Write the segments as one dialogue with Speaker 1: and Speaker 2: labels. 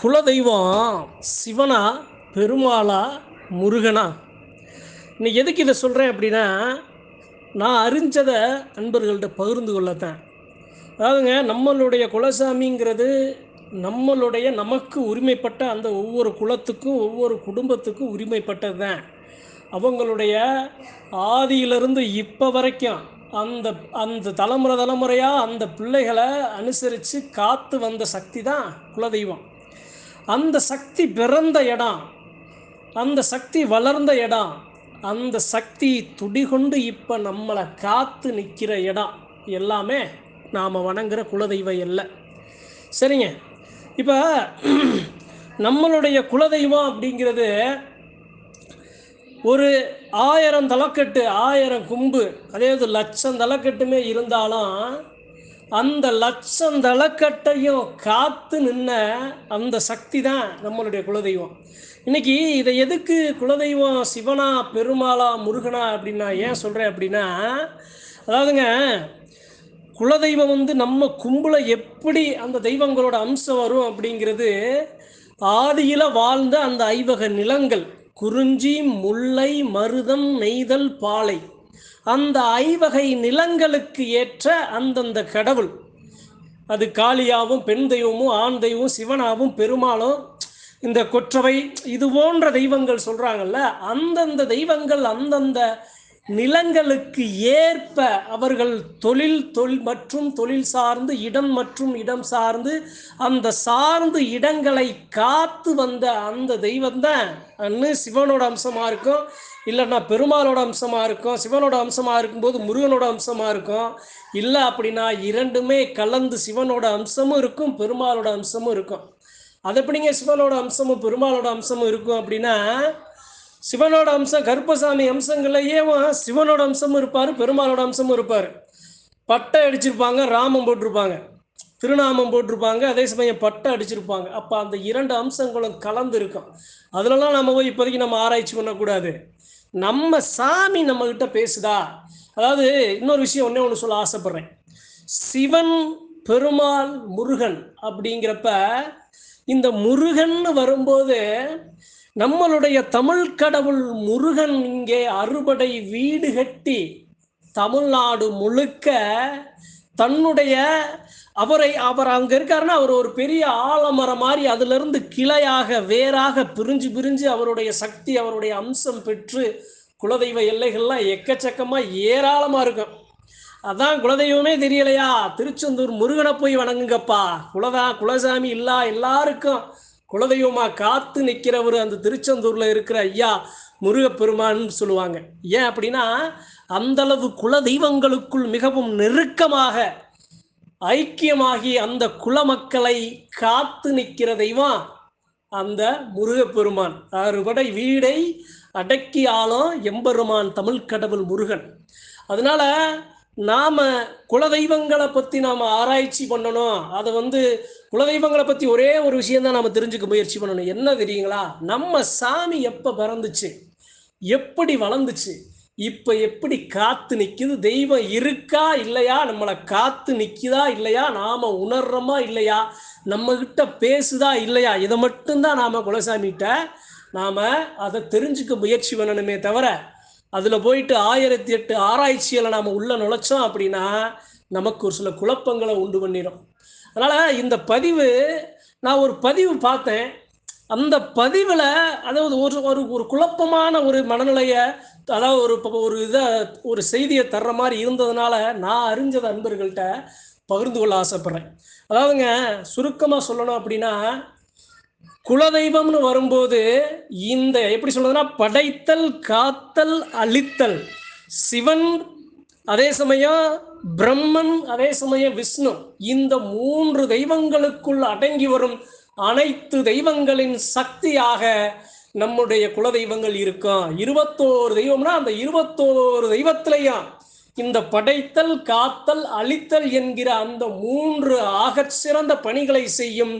Speaker 1: குலதெய்வம் சிவனா பெருமாளா முருகனா? இன்னைக்கு எதுக்கு இதை சொல்கிறேன் அப்படின்னா நான் அறிஞ்சதை அன்பர்கள்ட்ட பகிர்ந்து கொள்ளத்தேன். அதாவதுங்க நம்மளுடைய குலசாமிங்கிறது நம்மளுடைய நமக்கு உரிமைப்பட்ட அந்த ஒவ்வொரு குலத்துக்கும் ஒவ்வொரு குடும்பத்துக்கும் உரிமைப்பட்டது தான் அவங்களுடைய ஆதியிலிருந்து இப்போ வரைக்கும் அந்த அந்த தலைமுறை தலைமுறையாக அந்த பிள்ளைகளை அனுசரித்து காத்து வந்த சக்தி தான் குலதெய்வம். அந்த சக்தி பிறந்த இடம் அந்த சக்தி வளர்ந்த இடம் அந்த சக்தி துடிகொண்டு இப்போ நம்மளை காத்து நிற்கிற இடம் எல்லாமே நாம் வணங்குற குலதெய்வ இல்லை சரிங்க. இப்போ நம்மளுடைய குலதெய்வம் அப்படிங்கிறது ஒரு ஆயிரம் தலைக்கட்டு ஆயிரம் கும்பு அதாவது லட்சம் தலைக்கட்டுமே இருந்தாலும் அந்த லட்சம் தளக்கட்டையும் காத்து நின்ன அந்த சக்தி தான் நம்மளுடைய குலதெய்வம். இன்னைக்கு இதை எதுக்கு குலதெய்வம் சிவனா பெருமாளா முருகனா அப்படின்னா ஏன் சொல்கிறேன் அப்படின்னா அதாவதுங்க குலதெய்வம் வந்து நம்ம கும்பல எப்படி அந்த தெய்வங்களோட அம்சம் வரும் அப்படிங்கிறது ஆதியில் வாழ்ந்த அந்த ஐவக நிலங்கள். குறிஞ்சி முல்லை மருதம் நெய்தல் பாலை. அந்த ஐவகை நிலங்களுக்கு ஏற்ற அந்தந்த கடவுள். அது காளியாவும் பெண் தெய்வமும் ஆண் தெய்வமும் சிவனாவும் பெருமாளும் இந்த கொற்றவை இது போன்ற தெய்வங்கள் சொல்கிறாங்கல்ல அந்தந்த தெய்வங்கள் அந்தந்த நிலங்களுக்கு ஏற்ப அவர்கள் தொழில் தொழில் மற்றும் தொழில் சார்ந்து இடம் மற்றும் இடம் சார்ந்து அந்த சார்ந்து இடங்களை காத்து வந்த அந்த தெய்வம் தான். அன்னு சிவனோட அம்சமாக இருக்கும். இல்லைன்னா பெருமாளோட அம்சமாக இருக்கும். சிவனோட அம்சமாக இருக்கும்போது முருகனோட அம்சமாக இருக்கும். இல்லை அப்படின்னா இரண்டுமே கலந்து சிவனோட அம்சமும் இருக்கும் பெருமாளோட அம்சமும் இருக்கும். அது எப்படிங்க சிவனோட அம்சமும் பெருமாளோட அம்சமும் இருக்கும் அப்படின்னா சிவனோட அம்சம் கருப்பசாமி அம்சங்கள்லையே சிவனோட அம்சமும் இருப்பார் பெருமாளோட அம்சமும் இருப்பார். பட்டை அடிச்சிருப்பாங்க ராமம் போட்டிருப்பாங்க. திருநாமம் போட்டிருப்பாங்க அதே சமயம் பட்டை அடிச்சிருப்பாங்க. அப்போ அந்த இரண்டு அம்சங்களும் கலந்து இருக்கும். அதுலலாம் நம்ம போய் இப்போதைக்கு நம்ம ஆராய்ச்சி பண்ணக்கூடாது. நம்ம சாமி நம்மக்கிட்ட பேசுதா? அதாவது இன்னொரு விஷயம் ஒன்றே ஒன்று சொல்ல ஆசைப்படுறேன். சிவன் பெருமாள் முருகன் அப்படிங்கிறப்ப இந்த முருகன் வரும்போது நம்மளுடைய தமிழ் கடவுள் முருகன் இங்கே அறுபடை வீடு கட்டி தமிழ்நாடு முழுக்க தன்னுடைய அவரை அவர் அங்க இருக்காருன்னா அவர் ஒரு பெரிய ஆலமரம் மாதிரி அதுல இருந்து கிளையாக வேறாக பிரிஞ்சு பிரிஞ்சு அவருடைய சக்தி அவருடைய அம்சம் பெற்று குலதெய்வ எல்லைகள்லாம் எக்கச்சக்கமா ஏராளமா இருக்கும். அதான் குலதெய்வமே தெரியலையா? திருச்செந்தூர் முருகனை போய் வணங்குங்கப்பா. குலதா குலசாமி இல்லா எல்லாருக்கும். குலதெய்வமாக காத்து நிற்கிறவர் அந்த திருச்செந்தூரில் இருக்கிற ஐயா முருகப்பெருமான்னு சொல்லுவாங்க. ஏன் அப்படின்னா அந்த அளவு குலதெய்வங்களுக்குள் மிகவும் நெருக்கமாக ஐக்கியமாகி அந்த குல மக்களை காத்து நிற்கிற தெய்வம் அந்த முருகப்பெருமான். அறுபடை வீடை அடக்கி ஆளும் எம்பெருமான் தமிழ் கடவுள் முருகன். அதனால நாம குலதெய்வங்களை பத்தி நாம ஆராய்ச்சி பண்ணணும். அதை வந்து குலதெய்வங்களை பத்தி ஒரே ஒரு விஷயம் தான் நாம தெரிஞ்சுக்க முயற்சி பண்ணணும். என்ன தெரியுங்களா? நம்ம சாமி எப்ப பிறந்துச்சு? எப்படி வளர்ந்துச்சு? இப்ப எப்படி காத்து நிக்குது? தெய்வம் இருக்கா இல்லையா? நம்மளை காத்து நிக்குதா இல்லையா? நாம உணர்றோமா இல்லையா? நம்ம கிட்ட பேசுதா இல்லையா? இதை மட்டும்தான் நாம குலசாமிகிட்ட நாம அதை தெரிஞ்சுக்க முயற்சி பண்ணணுமே தவிர அதில் போயிட்டு ஆயிரத்தி எட்டு ஆராய்ச்சியில் நாம் உள்ளே நுழைச்சோம் அப்படின்னா நமக்கு ஒரு சில குழப்பங்களை உண்டு பண்ணிடும் அதனால் இந்த பதிவு நான் ஒரு பதிவு பார்த்தேன். அந்த பதிவில் அதாவது ஒரு ஒரு ஒரு குழப்பமான ஒரு மனநிலையை அதாவது ஒரு ஒரு இதை ஒரு செய்தியை தர்ற மாதிரி இருந்ததுனால நான் அறிஞ்சத நண்பர்கள்ட்ட பகிர்ந்து கொள்ள ஆசைப்பட்றேன். அதாவதுங்க சுருக்கமாக சொல்லணும் அப்படின்னா குலதெய்வம்னு வரும்போது இந்த எப்படி சொல்றதுன்னா படைத்தல் காத்தல் அழித்தல். சிவன் அதே சமயம் பிரம்மன் அதே சமயம் விஷ்ணு. இந்த மூன்று தெய்வங்களுக்குள் அடங்கி வரும் அனைத்து தெய்வங்களின் சக்தியாக நம்முடைய குலதெய்வங்கள் இருக்கும் இருபத்தோரு தெய்வம்னா அந்த இருபத்தோரு தெய்வத்திலையும் இந்த படைத்தல் காத்தல் அழித்தல் என்கிற அந்த மூன்று ஆகச் சிறந்த பணிகளை செய்யும்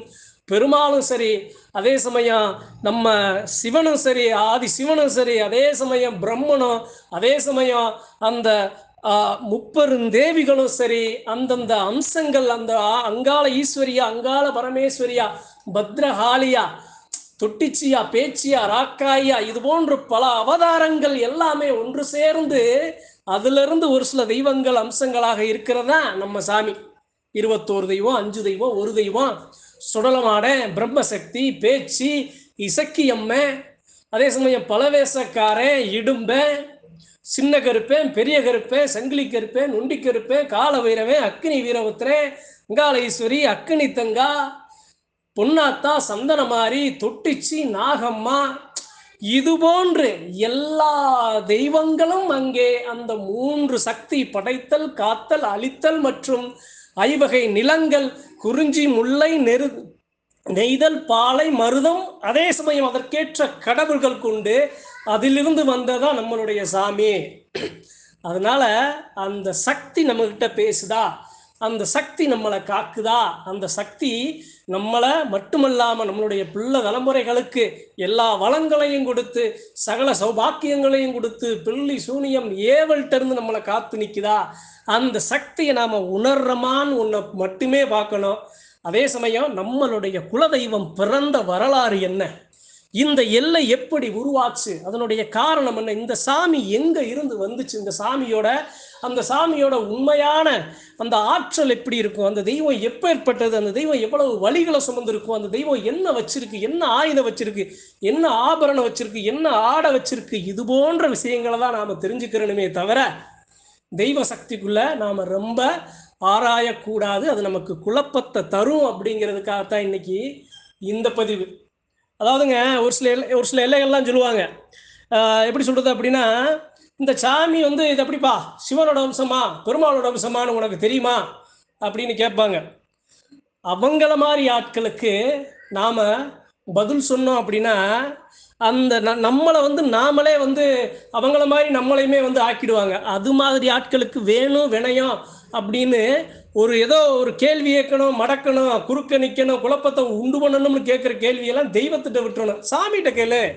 Speaker 1: பெருமாளும் சரி அதே சமயம் நம்ம சிவனும் சரி ஆதி சிவனும் சரி அதே சமயம் பிரம்மனும் அதே சமயம் அந்த முப்பெருந்தேவிகளும் சரி அந்தந்த அம்சங்கள் அந்த அங்காள ஈஸ்வரியா அங்காள பரமேஸ்வரியா பத்ரகாளியா தொட்டிச்சியா பேச்சியா ராக்காயா இது போன்று பல அவதாரங்கள் எல்லாமே ஒன்று சேர்ந்து அதிலிருந்து ஒரு சில தெய்வங்கள் அம்சங்களாக இருக்கிறதா நம்ம சாமி. இருபத்தோரு தெய்வம் அஞ்சு தெய்வம் ஒரு தெய்வம் சுடலமாட பிரம்மசக்தி பேச்சு இசக்கியம்ம அதே சமயம் பலவேசக்காரன் இடும்ப சின்ன கருப்பேன் பெரிய கருப்பேன் சங்கிலி கருப்பேன் நொண்டி கருப்பேன் கால வைரவன் அக்னி வீரபுத்திரன் அங்காள ஈஸ்வரி அக்கினி தங்கா பொன்னாத்தா சந்தனமாரி தொட்டிச்சி நாகம்மா இது போன்று எல்லா தெய்வங்களும் அங்கே அந்த மூன்று சக்தி படைத்தல் காத்தல் அழித்தல் மற்றும் ஐவகை நிலங்கள் குறிஞ்சி முல்லை நெரு நெய்தல் பாலை மருதம் அதே சமயம் அதற்கேற்ற கடவுள்கள் கொண்டு அதிலிருந்து வந்ததா நம்மளுடைய சாமி. அதனால அந்த சக்தி நம்மகிட்ட பேசுதா? அந்த சக்தி நம்மளை காக்குதா? அந்த சக்தி நம்மளை மட்டுமல்லாமல் நம்மளுடைய பிள்ளை தலைமுறைகளுக்கு எல்லா வளங்களையும் கொடுத்து சகல சௌபாக்கியங்களையும் கொடுத்து பிள்ளி சூனியம் ஏவல்கிட்ட இருந்து நம்மளை காத்து நிற்குதா அந்த சக்தியை நாம் உணர்றமான்னு ஒன்றை மட்டுமே பார்க்கணும். அதே சமயம் நம்மளுடைய குலதெய்வம் பிறந்த வரலாறு என்ன? இந்த எல்லை எப்படி உருவாச்சு? அதனுடைய காரணம் என்ன? இந்த சாமி எங்க இருந்து வந்துச்சு? இந்த சாமியோட அந்த சாமியோட உண்மையான அந்த ஆற்றல் எப்படி இருக்கும் அந்த தெய்வம் எப்போ ஏற்பட்டது அந்த தெய்வம் எவ்வளவு வழிகளை சுமந்திருக்கும் அந்த தெய்வம் என்ன வச்சிருக்கு என்ன ஆயுதம் வச்சிருக்கு என்ன ஆபரணம் வச்சிருக்கு என்ன ஆடை வச்சிருக்கு இது போன்ற விஷயங்களை தான் நாம் தெரிஞ்சுக்கிறணுமே தவிர தெய்வ சக்திக்குள்ள நாம் ரொம்ப ஆராயக்கூடாது. அது நமக்கு குழப்பத்தை தரும் அப்படிங்கிறதுக்காகத்தான் இன்னைக்கு இந்த பதிவு. அதாவதுங்க ஒரு சில எல்லை ஒரு சில எல்லைகள்லாம் சொல்லுவாங்க. எப்படி சொல்கிறது அப்படின்னா இந்த சாமி வந்து இது எப்படிப்பா? சிவனோட அம்சமா? பெருமாளோட அம்சமானு உனக்கு தெரியுமா? அப்படின்னு கேட்பாங்க. அவங்கள மாதிரி ஆட்களுக்கு நாம் பதில் சொன்னோம் அப்படின்னா அந்த ந- நம்மளை வந்து நாமளே வந்து அவங்கள மாதிரி நம்மளையுமே வந்து ஆக்கிடுவாங்க. அது மாதிரி ஆட்களுக்கு வேணும் வினயம் அப்படின்னு ஒரு ஏதோ ஒரு கேள்வி கேட்கணும் மடக்கணும் குறுக்க நிற்கணும் குழப்பத்தை உண்டு பண்ணணும்னு கேட்குற கேள்வியெல்லாம் தெய்வத்திட்ட விட்டுறணும். சாமிகிட்ட கேளு.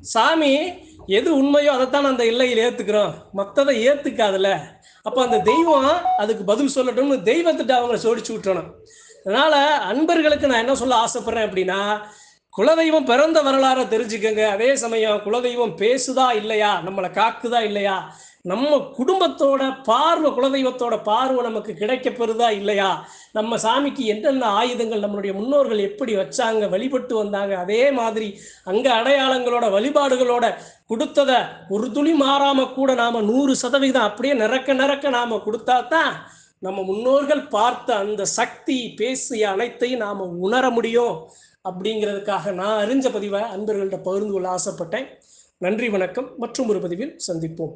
Speaker 1: சாமி எது உண்மையோ அதைத்தான் அந்த இல்லையில் ஏற்றுக்கிறோம் மற்றதை ஏற்றுக்காதுல அப்போ அந்த தெய்வம் அதுக்கு பதில் சொல்லட்டும்னு தெய்வத்திட்ட அவங்கள சோடிச்சு விட்டணும் அதனால் அன்பர்களுக்கு நான் என்ன சொல்ல ஆசைப்படுறேன் அப்படின்னா குலதெய்வம் பிறந்த வரலாறை தெரிஞ்சுக்கோங்க. அதே சமயம் குலதெய்வம் பேசுதா இல்லையா? நம்மளை காக்குதா இல்லையா? நம்ம குடும்பத்தோட பார்வை குலதெய்வத்தோட பார்வை நமக்கு கிடைக்கப்பெறுதா இல்லையா? நம்ம சாமிக்கு என்னென்ன ஆயுதங்கள் நம்மளுடைய முன்னோர்கள் எப்படி வச்சாங்க வழிபட்டு வந்தாங்க அதே மாதிரி அங்க அடையாளங்களோட வழிபாடுகளோட கொடுத்ததை ஒரு துளி மாறாம கூட நாம நூறு சதவீதம் அப்படியே நிறக்க நிறக்க நாம கொடுத்தா தான் நம்ம முன்னோர்கள் பார்த்த அந்த சக்தி பேசிய அனைத்தையும் நாம உணர முடியும் அப்படிங்கிறதுக்காக நான் அறிஞ்ச பதிவை அன்பர்கள்ட்ட பகிர்ந்து கொள்ள ஆசைப்பட்டேன். நன்றி வணக்கம். மற்றும் ஒரு பதிவில் சந்திப்போம்.